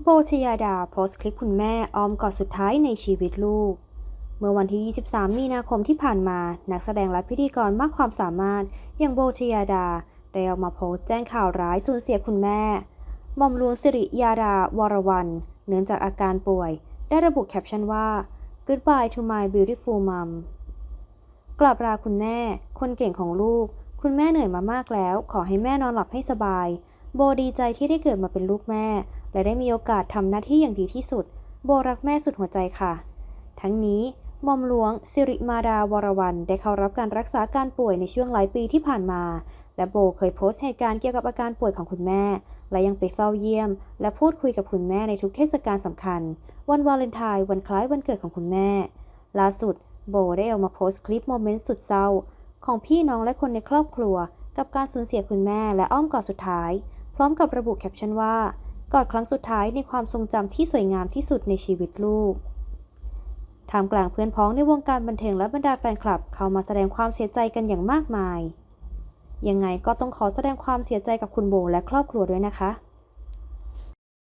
โบชยาดาโพสต์คลิปคุณแม่ออมกอดสุดท้ายในชีวิตลูก เมื่อวันที่ 23 มีนาคมที่ผ่านมา นักแสดงและพิธีกรมากความสามารถ อย่างโบชยาดา ได้ออกมาโพสต์แจ้งข่าวร้ายสูญเสียคุณแม่หม่อมหลวงสิริยาดาวรวรรณเนื่องจากอาการป่วย ได้ระบุแคปชั่นว่า Goodbye to my beautiful mom กลับลาคุณแม่ คนเก่งของลูก คุณแม่เหนื่อยมามากแล้ว ขอให้แม่นอนหลับให้สบาย โบดีใจที่ได้เกิดมาเป็นลูกแม่ และได้มีโอกาสทำหน้าที่อย่างดีที่สุด โบรักแม่สุดหัวใจค่ะ ทั้งนี้หม่อมหลวง สิริมาดาวรวรรณได้เข้ารับการรักษาการป่วยในช่วงหลายปีที่ผ่านมา และโบเคยโพสต์เหตุการณ์เกี่ยวกับอาการป่วยของคุณแม่ และยังไปเฝ้าเยี่ยม และพูดคุยกับคุณแม่ในทุกเทศกาลสำคัญ วันวาเลนไทน์วันคล้ายวันเกิดของคุณแม่ ล่าสุด โบได้ออกมาโพสต์คลิปโมเมนต์สุดเศร้า ของพี่น้องและคนในครอบครัว กับการสูญเสียคุณแม่และอ้อมกอดสุดท้าย พร้อมกับระบุแคปชั่นว่ากอดครั้งสุดท้ายในความทรงจำที่สวยงามที่สุดในชีวิตลูกท่ามกลางเพื่อนพ้องในวงการบันเทิงและบรรดาแฟนคลับ เข้ามาแสดงความเสียใจกันอย่างมากมาย ยังไงก็ต้องขอแสดงความเสียใจกับคุณโบและครอบครัวด้วยนะคะ